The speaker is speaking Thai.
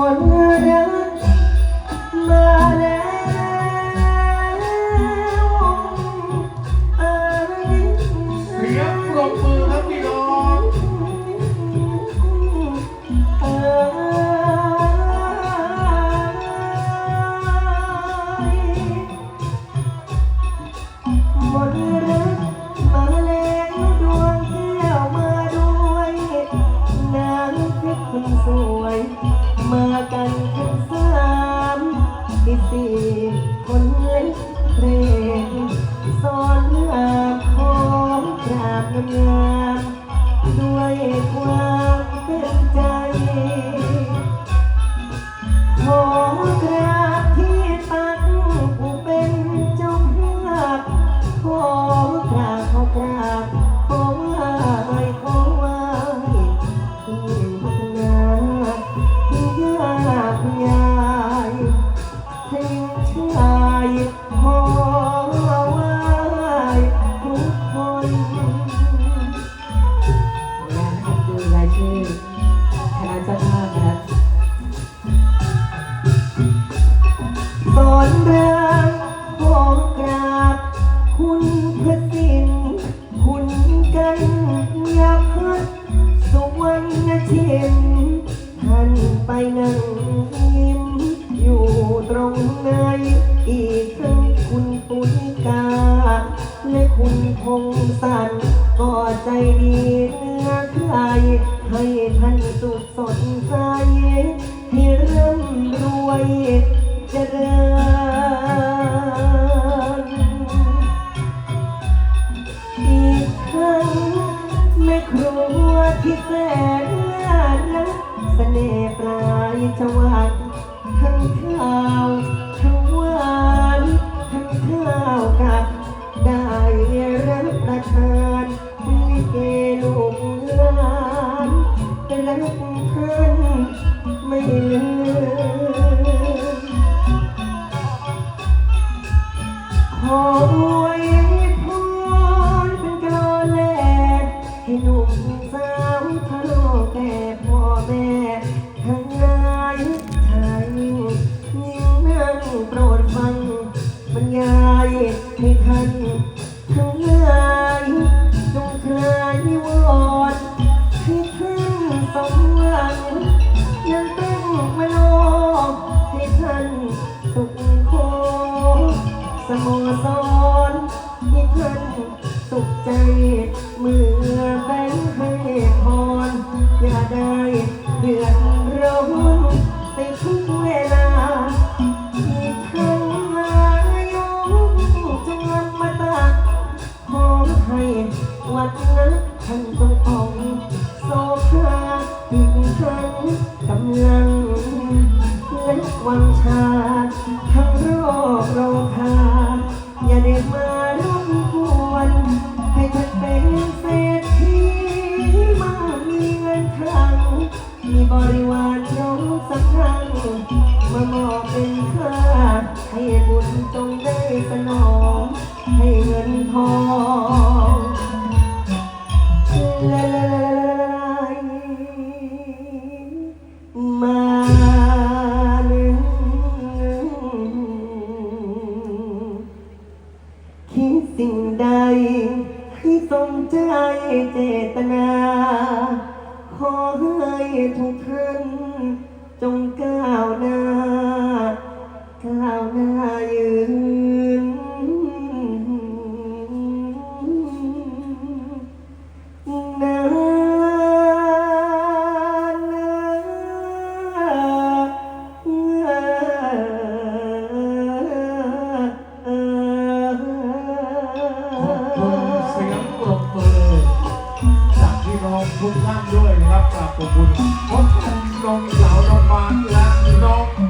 คนรัก สี่คน กคนนะครับดูรายชื่อคณะเจ้าภาพครับสอนรามของกราบ คุณพระสินคุณกันยาพัดสุวรรณชินท่านไปนั่งยิ้มอยู่ตรงหน งสันก็ใจดีเนื้อใครให้ท่านสุขสดใสให้ร่ำรวย รับประทานลิเกลูกหลานรักท่านไม่ลืมขออวยพรเป็นกลอนแลกให้หนุ่มสาวทะลาะแก่พ่อแม่ทั้งนายชายยิ่งยิ่งนั่งโปรดฟังบรรยายให้ท่าน สโมสรให้ท่านสุขใจเมื่อแบงให้พรอย่าได้เดือดร้อนไปทุกเวลาที่ทานนายกจงนำมาตักขอให้วัดนั้นท่านจงอ่องโซภาอีกครั้งกำลังและวังชาทั้งโรคโรคา บริวารยงสักครั้งมามอบเป็นค่าให้บุญจงได้สนองให้เงินทองไหลมาหนึ่งคิดสิ่งใดให้สมใจเจตนา ขอให้ทุกท่านจงก้า น้องทุกท่านด้วยนะครับขอบคุณพบกันน้องสาวน้องมาและน้อง